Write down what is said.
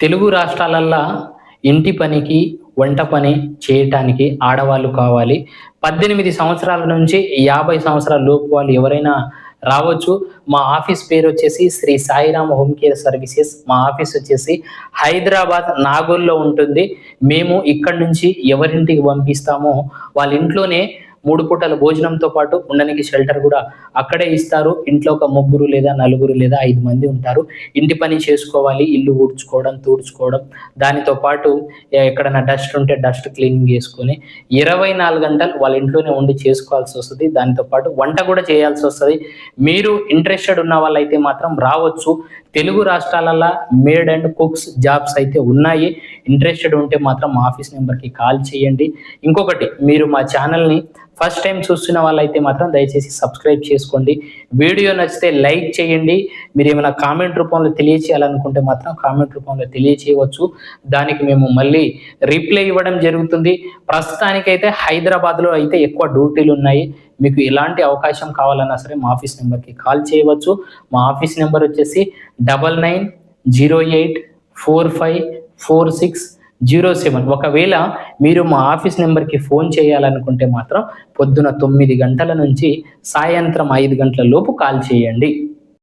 తెలుగు రాష్ట్రాలల్లో ఇంటి పనికి వంట పని చేయటానికి ఆడవాళ్ళు కావాలి. పద్దెనిమిది సంవత్సరాల నుంచి యాభై సంవత్సరాల లోపు వాళ్ళు ఎవరైనా రావచ్చు. మా ఆఫీస్ పేరు వచ్చేసి Shri Sairam home care services. మా ఆఫీస్ వచ్చేసి హైదరాబాద్ నాగూర్లో ఉంటుంది. మేము ఇక్కడ నుంచి ఎవరింటికి పంపిస్తామో వాళ్ళ ఇంట్లోనే మూడు పూటల భోజనంతో పాటు ఉండడానికి షెల్టర్ కూడా అక్కడే ఇస్తారు. ఇంట్లో ఒక ముగ్గురు లేదా నలుగురు లేదా ఐదు మంది ఉంటారు. ఇంటి పని చేసుకోవాలి ఇల్లు ఊడ్చుకోవడం తూడ్చుకోవడం. దానితో పాటు ఎక్కడైనా డస్ట్ ఉంటే డస్ట్ క్లీనింగ్ చేసుకొని ఇరవై నాలుగు గంటలు వాళ్ళ ఇంట్లోనే ఉండి చేసుకోవాల్సి వస్తుంది. దానితో పాటు వంట కూడా చేయాల్సి వస్తుంది. మీరు ఇంట్రెస్టెడ్ ఉన్న వాళ్ళైతే మాత్రం రావచ్చు. తెలుగు రాష్ట్రాలలో మేడ్ అండ్ కుక్స్ జాబ్స్ అయితే ఉన్నాయి. ఇంట్రెస్టెడ్ ఉంటే మాత్రం ఆఫీస్ నెంబర్కి కాల్ చేయండి. ఇంకొకటి మీరు మా ఛానల్ని ఫస్ట్ టైం చూస్తున్న వాళ్ళైతే మాత్రం దయచేసి సబ్స్క్రైబ్ చేసుకోండి. వీడియో నచ్చితే లైక్ చేయండి. మీరు ఏమైనా కామెంట్ రూపంలో తెలియచేయాలనుకుంటే మాత్రం కామెంట్ రూపంలో తెలియచేయవచ్చు. దానికి మేము మళ్ళీ రిప్లై ఇవ్వడం జరుగుతుంది. ప్రస్తుతానికైతే హైదరాబాద్లో అయితే ఎక్కువ డ్యూటీలు ఉన్నాయి. మీకు ఎలాంటి అవకాశం కావాలన్నా సరే మా ఆఫీస్ నెంబర్కి కాల్ చేయవచ్చు. మా ఆఫీస్ నెంబర్ వచ్చేసి double nine zero eight four five four six zero seven. ఒకవేళ మీరు మా ఆఫీస్ నెంబర్కి ఫోన్ చేయాలనుకుంటే మాత్రం పొద్దున తొమ్మిది గంటల నుంచి సాయంత్రం ఐదు గంటల లోపు కాల్ చేయండి.